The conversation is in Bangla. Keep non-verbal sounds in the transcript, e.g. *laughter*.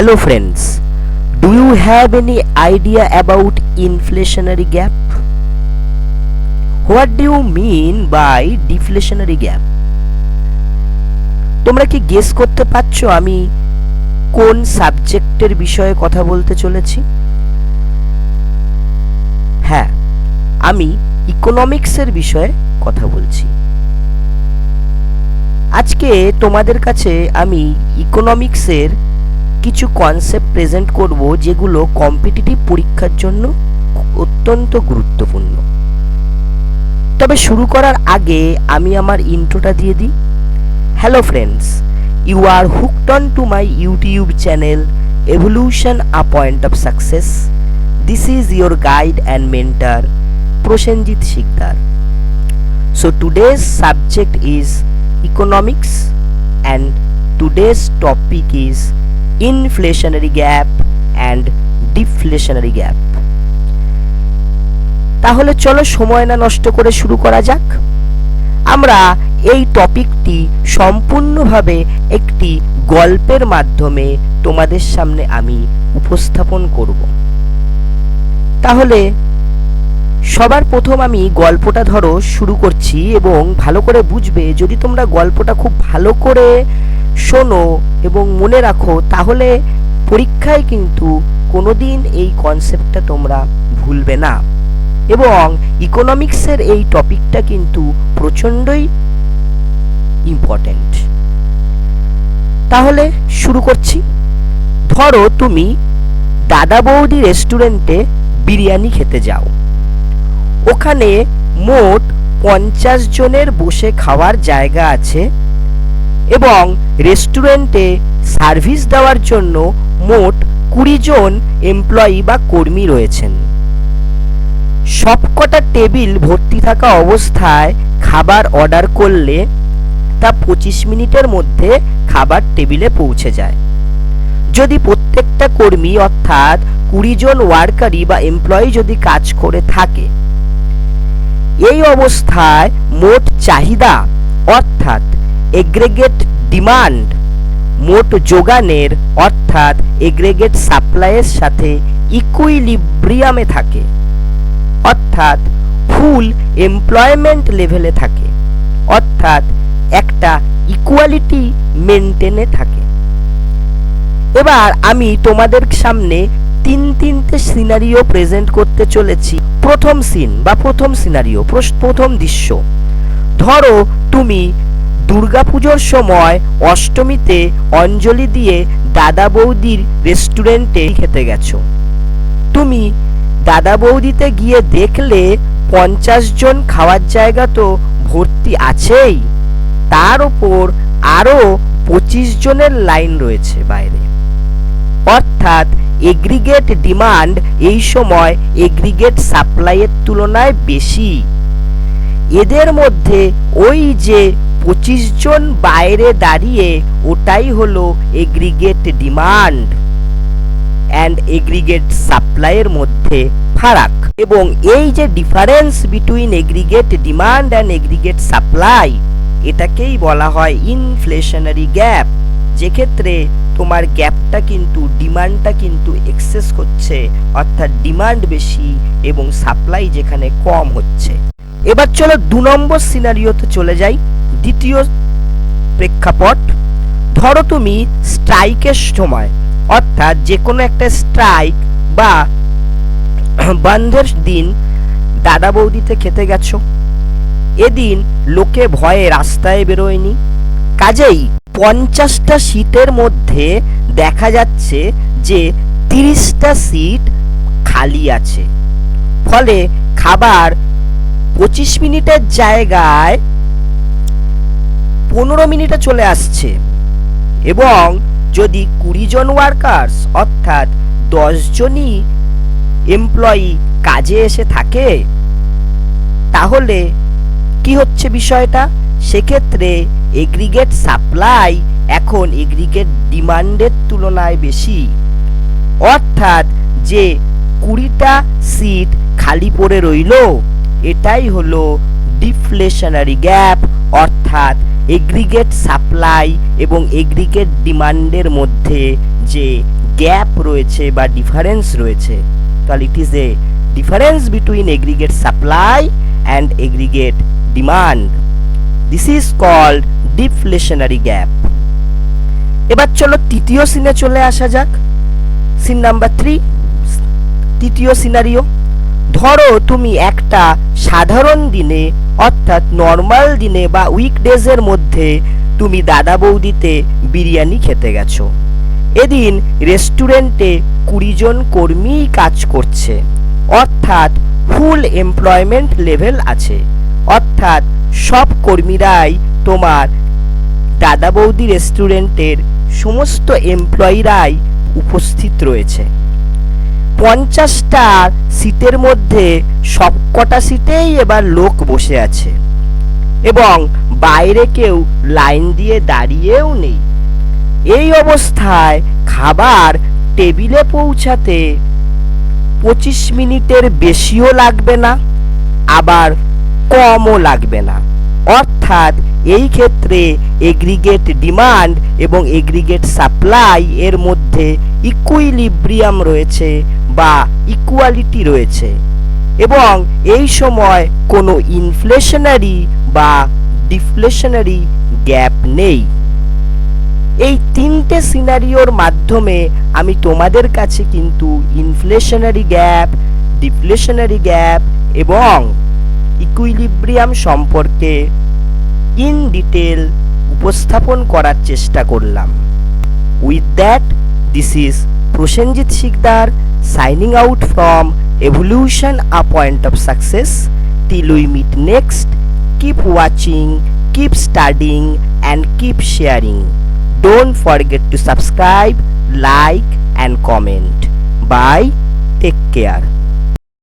Hello friends, do you have any idea about inflationary gap? What do you mean by deflationary gap? তোমরা কি গেস করতে পারছ আমি কোন সাবজেক্টের বিষয়ে কথা বলতে চলেছি হ্যাঁ আমি ইকোনমিক্সের বিষয়ে কথা বলছি আজকে তোমাদের কাছে আমি ইকোনমিক্সের কিছু কনসেপ্ট প্রেজেন্ট করব যেগুলো কম্পিটিটিভ পরীক্ষার জন্য অত্যন্ত গুরুত্বপূর্ণ। তবে শুরু করার আগে আমি আমার ইন্ট্রোটা দিয়ে দিই। Hello friends you are hooked on to my YouTube channel evolution a point of success this is your guide and mentor Prosenjit Sikdar so today's subject is economics and today's topic is inflationary gap and deflationary gap. তাহলে চলো সময় না নষ্ট করে শুরু করা যাক আমরা এই টপিকটি সম্পূর্ণভাবে একটি গল্পের মাধ্যমে তোমাদের সামনে আমি উপস্থাপন করব তাহলে সবার প্রথম আমি গল্পটা ধরো শুরু করছি এবং ভালো করে বুঝবে যদি তোমরা গল্পটা খুব ভালো করে শোনো এবং মনে রাখো, তাহলে পরীক্ষায় কিন্তু কোনোদিন এই কনসেপ্টটা তোমরা ভুলবে না। এবং ইকোনমিক্সের এই টপিকটা কিন্তু প্রচণ্ডই ইম্পর্ট্যান্ট তাহলে শুরু করছি। ধরো তুমি দাদা বৌদি রেস্টুরেন্টে বিরিয়ানি খেতে যাও। ওখানে মোট পঞ্চাশ জনের বসে খাওয়ার জায়গা আছে এবং রেস্টুরেন্টে সার্ভিস দেওয়ার জন্য মোট কুড়ি জন এমপ্লয়ি বা কর্মী রয়েছেন। সবকটা টেবিল ভর্তি থাকা অবস্থায় খাবার অর্ডার করলে তা পঁচিশ মিনিটের মধ্যে খাবার টেবিলে পৌঁছে যায়। যদি প্রত্যেকটা কর্মী অর্থাৎ কুড়ি জন ওয়ার্কারই বা এমপ্লয়ি যদি কাজ করে থাকে, এই অবস্থায় মোট চাহিদা অর্থাৎ এগ্রেগেট ডিমান্ড মোট যোগানের অর্থাৎ এগ্রেগেট সাপ্লাইয়ের সাথে ইকুইলিব্রিয়ামে থাকে। অর্থাৎ ফুল এমপ্লয়মেন্ট লেভেলে থাকে। অর্থাৎ একটা ইকুয়ালিটি মেনটেনে থাকে। এবার আমি তোমাদের সামনে তিন তিনটে সিনারিও প্রেজেন্ট করতে চলেছি। প্রথম সিন বা প্রথম সিনারিও প্রথম দৃশ্য। ধরো তুমি দুর্গাপুজোর সময় অষ্টমীতে অঞ্জলি দিয়ে দাদা বৌদির রেস্টুরেন্টে খেতে গেছো। তুমি দাদা বৌদিতে গিয়ে দেখলে পঞ্চাশ জন খাওয়ার জায়গা তো ভর্তি আছেই। তার ওপর আরও পঁচিশ জনের লাইন রয়েছে বাইরে। অর্থাৎ এগ্রিগেট ডিমান্ড এই সময় এগ্রিগেট সাপ্লাইয়ের তুলনায় বেশি। এদের মধ্যে ওই যে পঁচিশ জন বাইরে দাঁড়িয়ে ওটাই হলো এগ্রিগেট ডিমান্ড অ্যান্ড এগ্রিগেট সাপ্লাইয়ের মধ্যে ফারাক। এবং এই যে difference between aggregate demand and aggregate supply এটাকেই বলা হয় ইনফ্লেশনারি গ্যাপ যেক্ষেত্রে তোমার গ্যাপটা কিন্তু ডিমান্ডটা কিন্তু এক্সেস হচ্ছে অর্থাৎ ডিমান্ড বেশি এবং সাপ্লাই যেখানে কম হচ্ছে। এবার চলো দু নম্বর সিনারিওতে চলে যাই। দ্বিতীয় প্রেক্ষাপট, ধরো তুমি স্ট্রাইকের সময়, অর্থাৎ যে কোনো একটা স্ট্রাইক বা *clears throat* বন্ধের দিন দাদা বৌদিতে খেতে গেছো। এদিন লোকে ভয়ে রাস্তায় বেরোয়নি। কাজেই পঞ্চাশটা সিটের মধ্যে দেখা যাচ্ছে যে তিরিশটা সিট খালি আছে। ফলে খাবার পঁচিশ মিনিটের জায়গায় পনেরো মিনিটে চলে আসছে। এবং যদি কুড়ি জন ওয়ার্কার্স অর্থাৎ দশ জনই এমপ্লয়ি কাজে এসে থাকে, তাহলে কি হচ্ছে বিষয়টা? সেক্ষেত্রে এগ্রিগেট সাপ্লাই এখন এগ্রিগেট ডিমান্ডের তুলনায় বেশি। অর্থাৎ যে কুড়িটা সিট খালি পড়ে রইল, এটাই হলো ডিফ্লেশনারি গ্যাপ অর্থাৎ এগ্রিগেট সাপ্লাই এবং এগ্রিগেট ডিমান্ডের মধ্যে যে গ্যাপ রয়েছে বা ডিফারেন্স রয়েছে, তাহলে it is a difference between aggregate supply and aggregate demand this is called deflationary gap এবার চলো তৃতীয় সিনে চলে আসা যাক। সিন নাম্বার থ্রি তৃতীয় সিনারিও ধরো তুমি একটা সাধারণ দিনে অর্থাৎ নর্মাল দিনে বা উইকডেজের মধ্যে তুমি দাদা বৌদিতে বিরিয়ানি খেতে গেছো। এদিন রেস্টুরেন্টে কুড়ি জন কর্মীই কাজ করছে। অর্থাৎ ফুল এমপ্লয়মেন্ট লেভেল আছে। অর্থাৎ সব কর্মীরাই তোমার দাদা বৌদি রেস্টুরেন্টের সমস্ত এমপ্লয়িরাই উপস্থিত রয়েছে। পঞ্চাশটা সিটের মধ্যে সবকটা সিটেই এবার লোক বসে আছে। এবং বাইরে কেউ লাইন দিয়ে দাঁড়িয়েও নেই। এই অবস্থায় খাবার টেবিলে পৌঁছাতে পঁচিশ মিনিটের বেশিও লাগবে না, আবার কমও লাগবে না। অর্থাৎ এই ক্ষেত্রে এগ্রিগেট ডিমান্ড এবং এগ্রিগেট সাপ্লাই এর মধ্যে ইকুইলিব্রিয়াম রয়েছে বা ইকুয়ালিটি রয়েছে এবং এই সময় কোনো ইনফ্লেশনারি বা ডিফ্লেশনারি গ্যাপ নেই। এই তিনটে সিনারিওর মাধ্যমে আমি তোমাদের কাছে কিন্তু ইনফ্লেশনারি গ্যাপ ডিফ্লেশনারি গ্যাপ এবং ইকুইলিব্রিয়াম সম্পর্কে ইন ডিটেল উপস্থাপন করার চেষ্টা করলাম। With that this is Prosenjit Sikdar Signing out from Evolution a Point of Success. Till we meet next, keep watching, keep studying, and keep sharing. Don't forget to subscribe, like, and comment. Bye. Take care.